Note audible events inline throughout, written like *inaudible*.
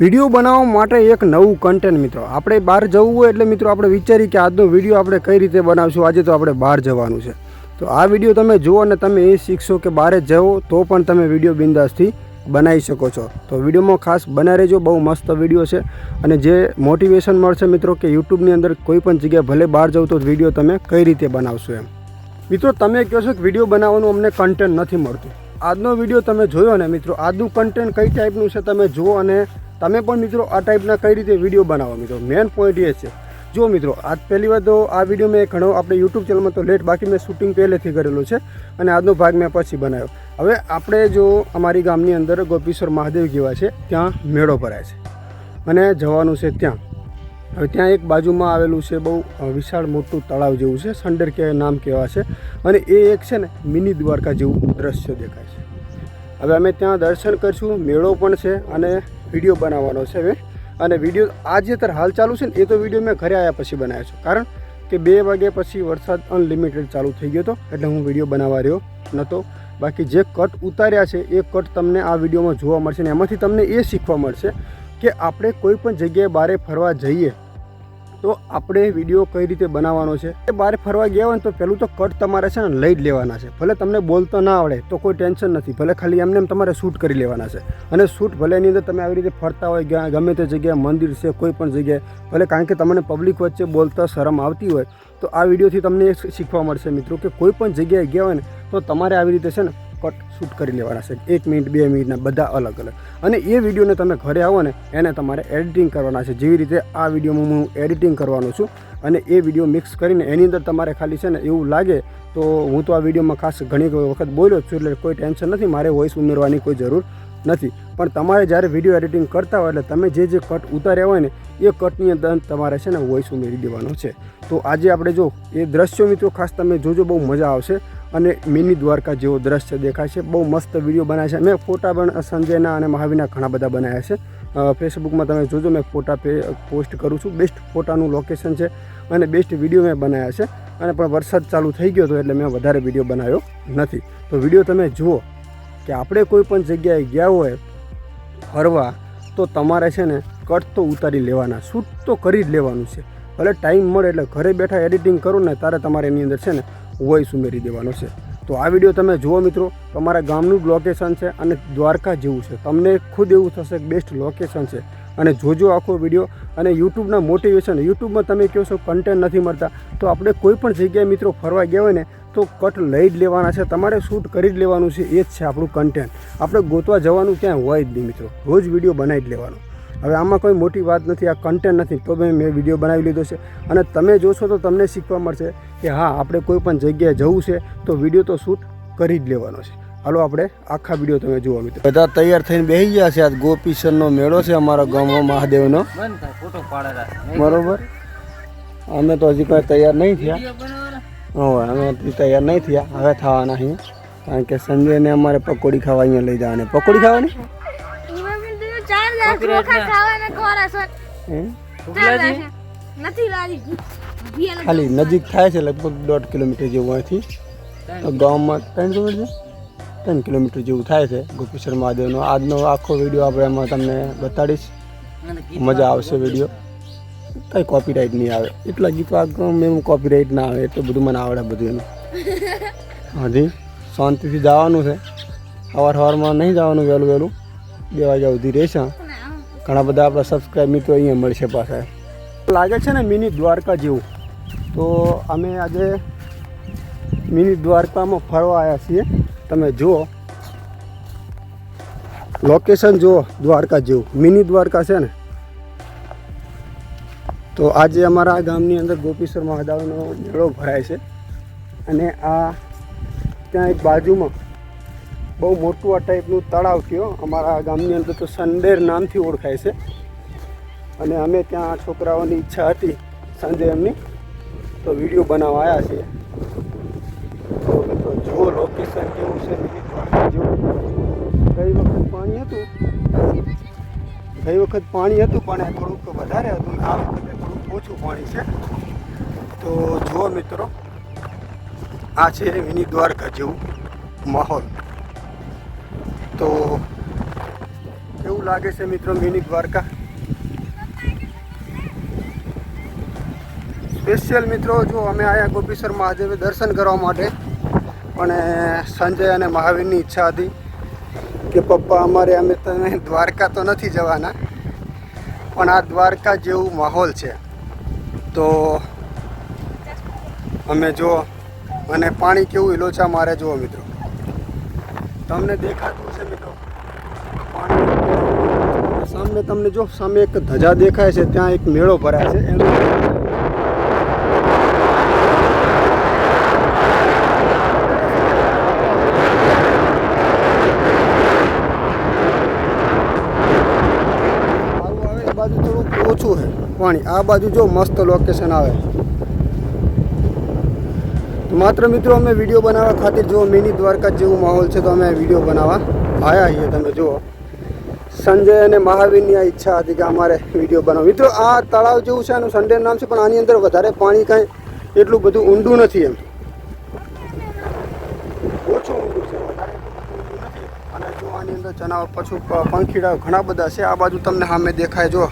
Video બનાવવા માટે એક નવું કન્ટેન્ટ મિત્રો. આપણે બહાર જવું હોય એટલે મિત્રો આપણે વિચારીએ કે આજનો વીડિયો આપણે કઈ રીતે બનાવશું? આજે તો આપણે બહાર જવાનું છે. તો આ વીડિયો તમે જુઓ અને તમે એ શીખશો કે બહાર જાઓ તો પણ તમે વીડિયો બિંદાસથી બનાવી શકો છો. તો વિડીયોમાં ખાસ બનાવી રહેજો. બહુ મસ્ત વીડિયો છે. અને જે મોટિવેશન મળશે મિત્રો કે યુટ્યુબની અંદર કોઈ પણ જગ્યાએ ભલે બહાર જાવ તો વીડિયો તમે કઈ રીતે બનાવશો એમ. મિત્રો તમે કહો છો કે વીડિયો બનાવવાનું અમને કન્ટેન્ટ નથી મળતું. આજનો વીડિયો તમે જોયો ને મિત્રો? આજનું કન્ટેન્ટ કઈ ટાઈપનું છે તમે જુઓ અને તમે પણ મિત્રો આ ટાઈપના કઈ રીતે વીડિયો બનાવો મિત્રો? મેન પોઈન્ટ એ છે. જો મિત્રો, આજ પહેલી વાર તો આ વીડિયો મેં ઘણો આપણે યુટ્યુબ ચેનલમાં તો લેટ બાકી મેં શૂટિંગ પહેલેથી કરેલું છે અને આજનો ભાગ મેં પછી બનાવ્યો. હવે આપણે જો અમારી ગામની અંદર ગોપીશ્વર મહાદેવ જેવા છે, ત્યાં મેળો ભરાય છે. અને જવાનું છે ત્યાં. હવે ત્યાં એક બાજુમાં આવેલું છે બહુ વિશાળ મોટું તળાવ જેવું છે, સંડર કે નામ કહેવા છે. અને એ એક છે ને, મિની દ્વારકા જેવું દ્રશ્ય દેખાય છે. હવે અમે ત્યાં દર્શન કરીશું, મેળો પણ છે અને વીડિયો બનાવવાનો છે હવે. અને વીડિયો આ જે અત્યારે હાલ ચાલુ છે ને, એ તો વીડિયો મેં ઘરે આવ્યા પછી બનાવ્યો છે. કારણ કે બે વાગ્યા પછી વરસાદ અનલિમિટેડ ચાલુ થઈ ગયો હતો, એટલે હું વીડિયો બનાવવા રહ્યો નહોતો બાકી જે કટ ઉતાર્યા છે, એ કટ તમને આ વિડીયોમાં જોવા મળશે ને, એમાંથી તમને એ શીખવા મળશે કે આપણે કોઈ પણ જગ્યાએ બારે ફરવા જઈએ તો આપણે વીડિયો કઈ રીતે બનાવવાનો છે? એ બહાર ફરવા ગયા હોય ને તો પહેલું તો કટ તમારે છે ને લઈ જ લેવાના છે. ભલે તમને બોલતો ના આવડે તો કોઈ ટેન્શન નથી. ભલે ખાલી એમને એમ તમારે શૂટ કરી લેવાના છે. અને શૂટ ભલે એની અંદર તમે આવી રીતે ફરતા હોય, ગયા, ગમે તે જગ્યાએ મંદિર છે, કોઈ પણ જગ્યાએ, ભલે કારણ કે તમને પબ્લિક વચ્ચે બોલતા શરમ આવતી હોય, તો આ વિડીયોથી તમને શીખવા મળશે મિત્રો કે કોઈ પણ જગ્યાએ ગયા હોય ને તો તમારે આવી રીતે છે ને કટ શૂટ કરી લેવાના છે. એક મિનિટ, બે મિનિટના બધા અલગ અલગ. અને એ વિડીયોને તમે ઘરે આવો ને, એને તમારે એડિટિંગ કરવાના છે. જેવી રીતે આ વિડીયોમાં હું એડિટિંગ કરવાનો છું અને એ વીડિયો મિક્સ કરીને એની અંદર તમારે ખાલી છે ને એવું લાગે તો હું તો આ વિડીયોમાં ખાસ ઘણી વખત બોલ્યો છું એટલે કોઈ ટેન્શન નથી. મારે વોઇસ ઉમેરવાની કોઈ જરૂર નથી. પણ તમારે જ્યારે વીડિયો એડિટિંગ કરતા હોય એટલે તમે જે જે કટ ઉતાર્યા હોય ને, એ કટની અંદર તમારે છે ને વોઇસ ઉમેરી દેવાનો છે. તો આજે આપણે જો એ દ્રશ્યો મિત્રો ખાસ તમે જોજો, બહુ મજા આવશે. અને મિની દ્વારકા જેવો દ્રશ્ય દેખાય છે. બહુ મસ્ત વીડિયો બનાવ્યા છે. મેં ફોટા પણ સંજયના અને મહાવીરના ઘણા બધા બનાવ્યા છે. ફેસબુકમાં તમે જોજો, મેં ફોટા પોસ્ટ કરું છું. બેસ્ટ ફોટાનું લોકેશન છે અને બેસ્ટ વીડિયો મેં બનાવ્યા છે. અને પણ વરસાદ ચાલુ થઈ ગયો હતો એટલે મેં વધારે વીડિયો બનાવ્યો નથી. તો વીડિયો તમે જુઓ. કે આપણે કોઈ પણ જગ્યાએ ગયા હોય ફરવા, તો તમારે છે ને કટ તો ઉતારી લેવાના, શૂટ તો કરી જ લેવાનું છે. ભલે ટાઈમ મળે એટલે ઘરે બેઠા એડિટિંગ કરો ને ત્યારે તમારે એની અંદર છે ને વોઇસ ઉમેરી દેવાનો છે. તો આ વીડિયો તમે જુઓ મિત્રો, તમારા ગામનું જ લોકેશન છે અને દ્વારકા જેવું છે. તમને ખુદ એવું થશે કે બેસ્ટ લોકેશન છે. અને જોજો આખો વીડિયો અને યુટ્યુબના મોટિવેશન યુટ્યુબમાં તમે કહો છો કન્ટેન્ટ નથી મળતા, તો આપણે કોઈ પણ જગ્યાએ મિત્રો ફરવા ગયા હોય ને તો કટ લઈ જ લેવાના છે. તમારે શૂટ કરી જ લેવાનું છે. એ જ છે આપણું કન્ટેન્ટ આપણે ગોતવા જવાનું ક્યાંય હોય જ નહીં મિત્રો. રોજ વીડિયો બનાવી જ લેવાનો. હવે આમાં કોઈ મોટી વાત નથી. આ કન્ટેન્ટ નથી. તો મેં મેં વીડિયો બનાવી લીધો છે. અને તમે જોશો તો તમને શીખવા મળશે કે હા આપણે કોઈ પણ જગ્યાએ જવું છે તો વીડિયો તો શૂટ કરી જ લેવાનો છે. હાલો આપણે આખા વીડિયો તમે જુઓ મિત્રો. બધા તૈયાર થઈને બેસી ગયા છે. આજ ગોપીશનનો મેળો છે અમારા ગામમાં મહાદેવનો. બરોબર? અમે તો હજી કોઈ તૈયાર નહીં થયા. હવે અમે તૈયાર નહીં થયા. હવે થવાના અહીંયા કારણ કે સંજયને અમારે પકોડી ખાવા અહીંયા લઈ જવાની. પકોડી ખાવાની? ખાલી નજીક થાય છે લગભગ દોઢ કિલોમીટર જેવું અહીંથી. તો ગામમાં ત્રણ કિલોમીટર ત્રણ કિલોમીટર જેવું થાય છે ગોપીશ્વર મહાદેવનો. આજનો આખો વીડિયો આપણે એમાં તમને બતાડીશ. મજા આવશે વીડિયો કંઈ કોપીરાઇટ નહીં આવે. એટલા ગીતો આ એમ કોપીરાઇટ ના આવે, એટલું બધું મને આવડે બધું એનું હજી? શાંતિથી જવાનું છે. સવાર સવારમાં નહીં જવાનું વહેલું વહેલું. બે વાગ્યા સુધી રહેશે. ઘણા બધા આપણા સબસ્ક્રાઈબ મિત્રો અહીંયા મળશે પાછા. લાગે છે ને મિની દ્વારકા જેવું. તો અમે આજે મિની દ્વારકામાં ફરવા આવ્યા છીએ. તમે જુઓ. લોકેશન જુઓ, દ્વારકા જેવું. મિની દ્વારકા છે ને. તો આજે અમારા ગામની અંદર ગોપીશ્વર મહાદેવનો મેળો ભરાય છે અને આ ત્યાં એક બાજુમાં બહુ મોટું આ ટાઈપનું તળાવ થયો. અમારા ગામની અંદર તો સંડેર નામથી ઓળખાય છે. અને અમે ત્યાં છોકરાઓની ઈચ્છા હતી સાંજે એમની. તો વીડિયો બનાવવા આવ્યા છીએ તો જુઓ લોકેશન કેવું છે. ગઈ વખત પાણી હતું. ગઈ વખત પાણી હતું, પણ થોડુંક વધારે હતું. આ વખતે ઓછું પાણી છે. તો જુઓ મિત્રો, આ છે મિની દ્વારકા જેવું માહોલ. તો કેવું લાગે છે મિત્રો મિની દ્વારકા? સ્પેશિયલ મિત્રો, જો અમે આયા ગોપીશ્વર મહાદેવે દર્શન કરવા માટે, પણ સંજય અને મહાવીરની ઈચ્છા હતી કે પપ્પા અમારે અમે તમે દ્વારકા તો નથી જવાના, પણ આ દ્વારકા જેવું માહોલ છે. તો અમે જો અને પાણી કેવું લોચા મારે જુઓ મિત્રો. તમને દેખાતું છે મિત્રો. સામે તમને જો સામે એક ધજા દેખાય છે, ત્યાં એક મેળો ભરાય છે. એનો સારું આવે એ બાજુ થોડુંક ઓછું છે પાણી. આ બાજુ જો મસ્ત લોકેશન આવે. માત્ર મિત્રો, અમે વીડિયો બનાવવા ખાતર જો મિની દ્વારકા જેવું માહોલ છે, તો અમે વીડિયો બનાવવા આવ્યા છીએ. તમે જુઓ. સંજય અને મહાવીરની આ ઈચ્છા હતી કે અમારે વીડિયો બનાવો મિત્રો, આ તળાવ જેવું છે એનું સંડે નામ છે, પણ આની અંદર વધારે પાણી કાંઈ એટલું બધું ઊંડું નથી એમ ઓછું ઊંડું છે વધારે ઊંડું નથી અને જો આની અંદર જનાવર પશુ પ- પંખીડા ઘણા બધા છે. આ બાજુ તમને સામે દેખાય જો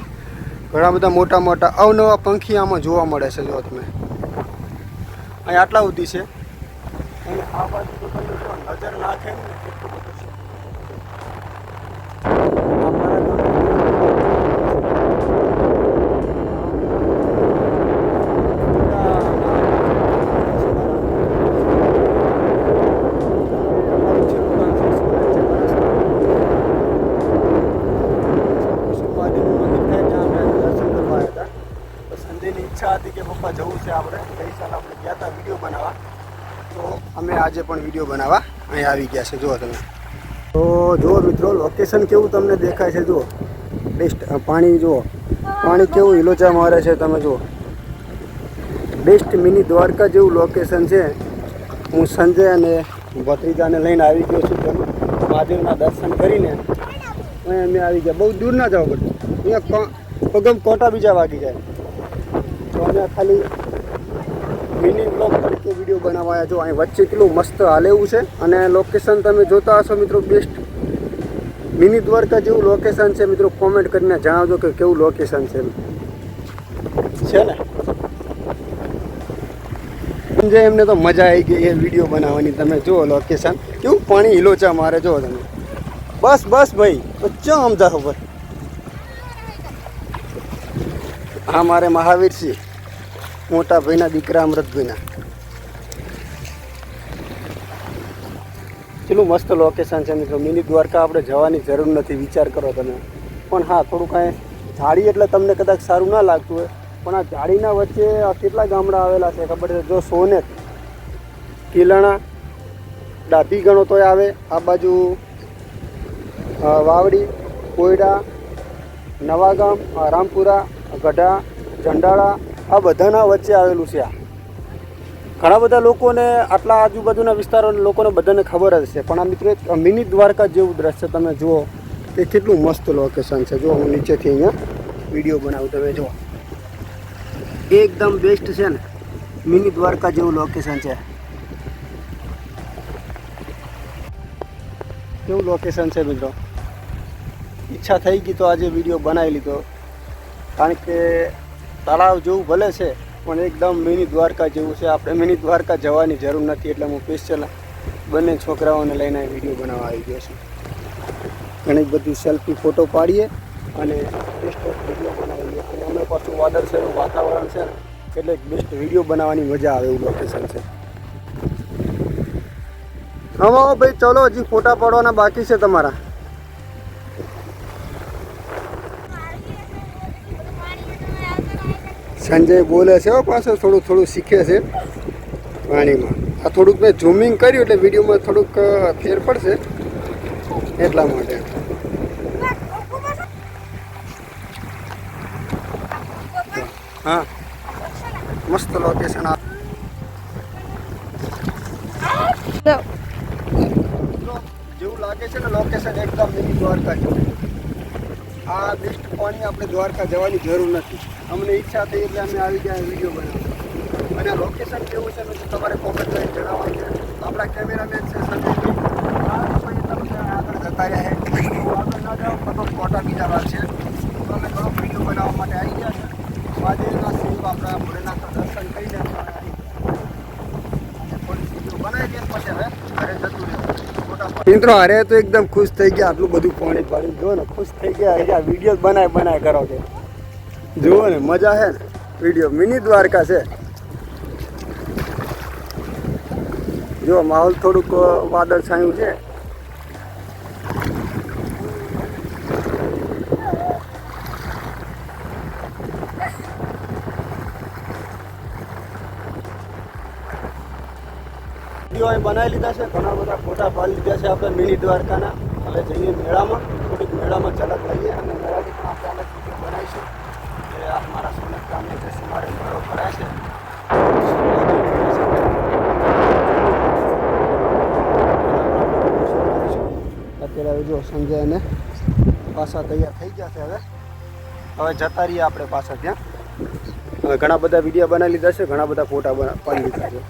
ઘણા બધા મોટા મોટા અવનવા પંખી આમાં જોવા મળે છે જો તમે. અહીં આટલા સુધી છે. આ બાજુ નજર નાખે ને કેટલું બધું છે અમારા સંજયની ઈચ્છા હતી કે પપ્પા જવું છે આપણે. ગઈ સાલ આપણે ગયા હતા વીડિયો બનાવવા. તો અમે આજે પણ વીડિયો બનાવવા અહીં આવી ગયા છે. જુઓ તમે. તો જુઓ મિત્રો લોકેશન કેવું તમને દેખાય છે? જુઓ. બેસ્ટ પાણી જુઓ. પાણી કેવું હિલોચા મારે છે તમે જુઓ. બેસ્ટ મિની દ્વારકા જેવું લોકેશન છે. હું સંજય અને ભત્રીજાને લઈને આવી ગયો છું. તમે મહાદેવના દર્શન કરીને અમે આવી ગયા. બહુ દૂર ના જવું પડતું અહીંયા પગમ કોટા બીજા વાગી જાય. તો અમે ખાલી મિની બ્લોગ તરીકે વીડિયો બનાવાયા છો અહીં વચ્ચે કેટલું મસ્ત હાલેવું છે. અને લોકેશન તમે જોતા હશો મિત્રો બેસ્ટ મિની દ્વારકા જેવું લોકેશન છે. મિત્રો કોમેન્ટ કરીને જણાવજો કે કેવું લોકેશન છે. છે ને? સમજે એમને તો મજા આવી ગઈ એ વીડિયો બનાવવાની. તમે જુઓ લોકેશન કેવું પાણી હિલોચા મારે જુઓ તમે. બસ બસ ભાઈ. તો ચો સમજાવો ખબર હા, મારે મહાવીરસિંહ મોટા ભાઈના દીકરા અમૃતભાઈના. કેટલું મસ્ત લોકેશન છે મિત્રો. મિની દ્વારકા આપણે જવાની જરૂર નથી, વિચાર કરો તમે. પણ હા થોડું કાંઈ ઝાડી એટલે તમને કદાચ સારું ના લાગતું હોય, પણ આ ઝાડીના વચ્ચે આ કેટલા ગામડા આવેલા છે ખબર છે? જો સોનેત કિલણા, ડાભી ગણો તોય આવે. આ બાજુ વાવડી, કોયડા, નવાગામ, રામપુરા, ગઢા જંડાળા આ બધાના વચ્ચે આવેલું છે આ. ઘણા બધા લોકોને આટલા આજુબાજુના વિસ્તારોના લોકોને બધાને ખબર જ છે. પણ આ મિત્રો મિની દ્વારકા જેવું દ્રશ્ય તમે જુઓ, તે કેટલું મસ્ત લોકેશન છે. જો હું નીચેથી અહીંયા વીડિયો બનાવું, તમે જુઓ. એકદમ બેસ્ટ છે ને, મિની દ્વારકા જેવું લોકેશન છે. કેવું લોકેશન છે મિત્રો? ઈચ્છા થઈ ગઈ તો આજે વીડિયો બનાવી લીધો. કારણ કે તળાવ જેવું ભલે છે, પણ એકદમ મિની દ્વારકા જેવું છે. આપણે મિની દ્વારકા જવાની જરૂર નથી, એટલે હું સ્પેશિયલ બંને છોકરાઓને લઈને વીડિયો બનાવવા આવી ગયો છું. ઘણી બધી સેલ્ફી ફોટો પાડીએ અને બેસ્ટ વીડિયો બનાવીએ. અને અમે પાછું વાદળછાયું વાતાવરણ છે એટલે બેસ્ટ વીડિયો બનાવવાની મજા આવે એવું લોકેશન છે. હા હા ભાઈ, ચલો હજી ફોટા પાડવાના બાકી છે તમારા. સંજય બોલે છે પાછો થોડું થોડું શીખે છે પાણીમાં આ થોડુંક મેં ઝૂમિંગ કર્યું એટલે વિડીયોમાં થોડુંક ફેર પડશે એટલા માટે. હા. મસ્ત લોકેશન આ. જેવું લાગે છે ને લોકેશન એકદમ મિની દ્વારકા જેવું. આ વેસ્ટ પાણી આપણે દ્વારકા જવાની જરૂર નથી. અમને ઈચ્છા થઈ એટલે અમે આવી ગયા વીડિયો બનાવ્યો. અને લોકેશન કેવું છે મેં તમારે કોમેન્ટ લાઈન જણાવવાનું છે. આપણા કેમેરામેન છે તમને આગળ જતા રહ્યા આગળ ના જાઓ તો ફોટા બીજા વાર તો અમે ઘણો વીડિયો બનાવવા માટે આવી ગયા છે. મહાદેવના શિવ આપણા ભોલેનાથના દર્શન કરીને અને થોડી વીડિયો બનાવી દે પછી હવે ઘરે જતું રહેવું. મિત્રો, અરે તો એકદમ ખુશ થઈ ગયા. આટલું બધું પાણી પાણી. જુઓ ને, ખુશ થઈ ગયા. અરે આ વીડિયો બનાય બનાય કરો કે જુઓ ને, મજા છે ને. વીડિયો મિની દ્વારકા છે. જો માહોલ થોડુંક વાદળ છાયું છે. વીડિયો બનાવી લીધા છે. ઘણા બધા ફોટા પાડી લીધા છે આપણે મિની દ્વારકાના. હવે જઈએ મેળામાં. થોડીક મેળામાં ઝલક લઈએ અને મેળાની પણ આપણે વીડિયો બનાવીશું. કે આ મારા સોનક ગામને જે સુમારે મેળો ભરાય છે. અત્યારે જો સંજય અને પાછા તૈયાર થઈ ગયા છે હવે. હવે જતા રહીએ આપણે પાછા ત્યાં. હવે ઘણા બધા વીડિયો બનાવી લીધા છે, ઘણા બધા ફોટા પાડી લીધા છે.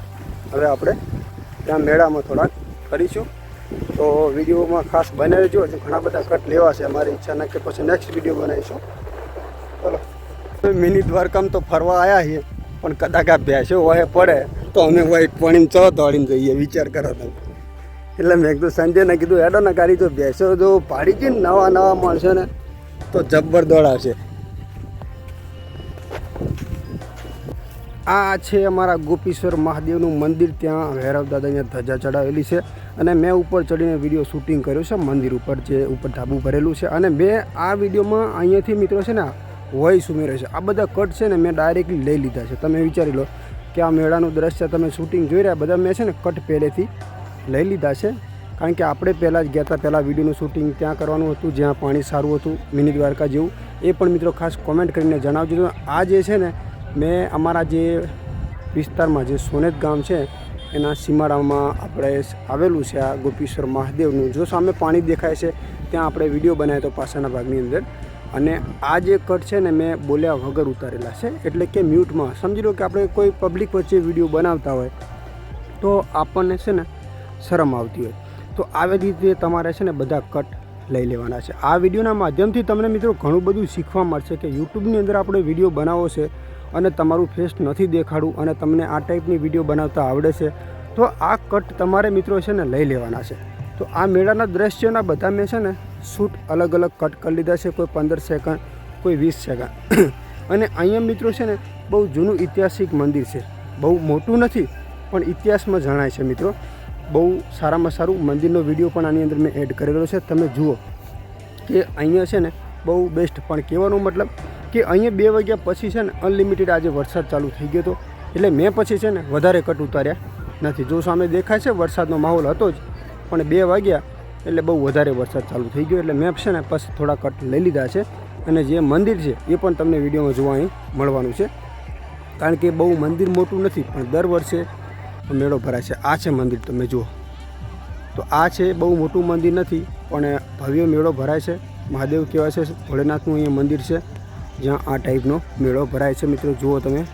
હવે આપણે ત્યાં મેળામાં થોડાક કરીશું. તો વિડીયોમાં ખાસ બનાવી જો ઘણા બધા કટ લેવા છે. અમારી ઈચ્છા ના કે પછી નેક્સ્ટ વીડિયો બનાવીશું. ચલો. મિની દ્વારકામાં તો ફરવા આવ્યા છીએ, પણ કદાચ આ ભેંસો વહે પડે, તો અમે વાઈટ પાણીમાં ચો દોડીને જઈએ, વિચાર કરો તમે. એટલે મેં કીધું, સંજયને કીધું એડો ને કાઢી જો ભેંસો જો પાડી જઈને નવા નવા માણસો ને તો જબ્બર દોડાવશે. આ છે અમારા ગોપીશ્વર મહાદેવનું મંદિર. ત્યાં ભૈરવ દાદા અહીંયા ધજા ચડાવેલી છે અને મેં ઉપર ચડીને વીડિયો શૂટિંગ કર્યો છે. મંદિર ઉપર જે ઉપર ઢાબુ ભરેલું છે અને મેં આ વિડીયોમાં અહીંયાથી મિત્રો છે ને વોઇસ ઉમેર્યો છે. આ બધા કટ છે ને મેં ડાયરેક્ટલી લઈ લીધા છે. તમે વિચારી લો કે આ મેળાનું દ્રશ્ય તમે શૂટિંગ જોઈ રહ્યા બધા મેં છે ને કટ પહેલેથી લઈ લીધા છે. કારણ કે આપણે પહેલાં જ ગયા હતા. પહેલાં વિડીયોનું શૂટિંગ ત્યાં કરવાનું હતું, જ્યાં પાણી સારું હતું, મિની દ્વારકા જેવું. એ પણ મિત્રો ખાસ કોમેન્ટ કરીને જણાવજો. આ જે છે ને મેં અમારા જે વિસ્તારમાં જે સોનેત ગામ છે, એના સીમાડામાં આપણે આવેલું છે આ ગોપીશ્વર મહાદેવનું. જો સામે પાણી દેખાય છે, ત્યાં આપણે વીડિયો બનાવ્યો તો પાછળના ભાગની અંદર. અને આ જે કટ છે ને, મેં બોલ્યા વગર ઉતારેલા છે. એટલે કે મ્યુટમાં. સમજી લો કે આપણે કોઈ પબ્લિક વચ્ચે વીડિયો બનાવતા હોય, તો આપણને છે ને, શરમ આવતી હોય. તો આવી રીતે તમારે છે ને, બધા કટ લઈ લેવાના છે. આ વિડીયોના માધ્યમથી તમને મિત્રો ઘણું બધું શીખવા મળશે કે યુટ્યુબની અંદર આપણે વીડિયો બનાવો છે અને તમારું ફેસ નથી દેખાડવું અને તમને આ ટાઈપની વીડિયો બનાવતા આવડે છે, તો આ કટ તમારે મિત્રો છે ને લઈ લેવાના છે. તો આ મેળાના દ્રશ્યોના બધા મેં છે ને શૂટ અલગ અલગ કટ કરી લીધા છે, કોઈ પંદર સેકન્ડ કોઈ વીસ સેકન્ડ *coughs* અને અહીંયા મિત્રો છે ને બહુ જૂનું ઐતિહાસિક મંદિર છે. બહુ મોટું નથી, પણ ઇતિહાસમાં જણાય છે મિત્રો. બહુ સારામાં સારું મંદિરનો વીડિયો પણ આની અંદર મેં એડ કરેલો છે. તમે જુઓ કે અહીંયા છે ને બહુ બેસ્ટ પણ કહેવાનો મતલબ કે અહીંયા બે વાગ્યા પછી છે ને અનલિમિટેડ આજે વરસાદ ચાલુ થઈ ગયો હતો. એટલે મેં પછી છે ને વધારે કટ ઉતાર્યા નથી. જો સામે દેખાય છે વરસાદનો માહોલ હતો જ, પણ બે વાગ્યા એટલે બહુ વધારે વરસાદ ચાલુ થઈ ગયો. એટલે મેં છે ને પછી થોડા કટ લઈ લીધા છે. અને જે મંદિર છે એ પણ તમને વિડીયોમાં જોવા અહીં મળવાનું છે. કારણ કે બહુ મંદિર મોટું નથી, પણ દર વર્ષે મેળો ભરાય છે. આ છે મંદિર, તમે જુઓ. તો આ છે બહુ મોટું મંદિર નથી, પણ ભવ્ય મેળો ભરાય છે. મહાદેવ કહેવાય છે, ભોળેનાથનું અહીંયા મંદિર છે. જ્યાં આ ટાઈપનો મેળો ભરાય છે મિત્રો, જુઓ તમે.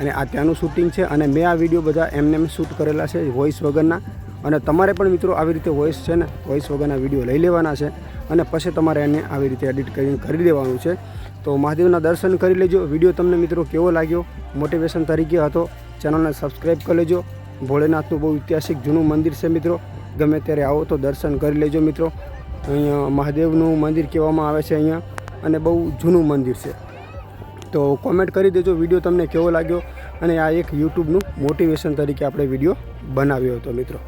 અને આ ત્યાંનું શૂટિંગ છે અને મેં આ વીડિયો બધા એમને એમ શૂટ કરેલા છે વોઇસ વગરના. અને તમારે પણ મિત્રો આવી રીતે વોઇસ છે ને વોઇસ વગરના વીડિયો લઈ લેવાના છે. અને પછી તમારે એને આવી રીતે એડિટ કરીને કરી દેવાનું છે. તો મહાદેવના દર્શન કરી લેજો. વીડિયો તમને મિત્રો કેવો લાગ્યો? મોટિવેશન તરીકે હતો. ચેનલને સબસ્ક્રાઈબ કરી લેજો. ભોળેનાથનું બહુ ઐતિહાસિક જૂનું મંદિર છે મિત્રો. ગમે ત્યારે આવો તો દર્શન કરી લેજો મિત્રો. અહીંયા મહાદેવનું મંદિર કહેવામાં આવે છે અહીંયા. અને બહુ જૂનું મંદિર છે. તો કોમેન્ટ કરી દેજો વીડિયો તમને કેવો લાગ્યો? અને આ એક યુટ્યુબનું મોટિવેશન તરીકે આપણે વીડિયો બનાવ્યો હતો મિત્રો.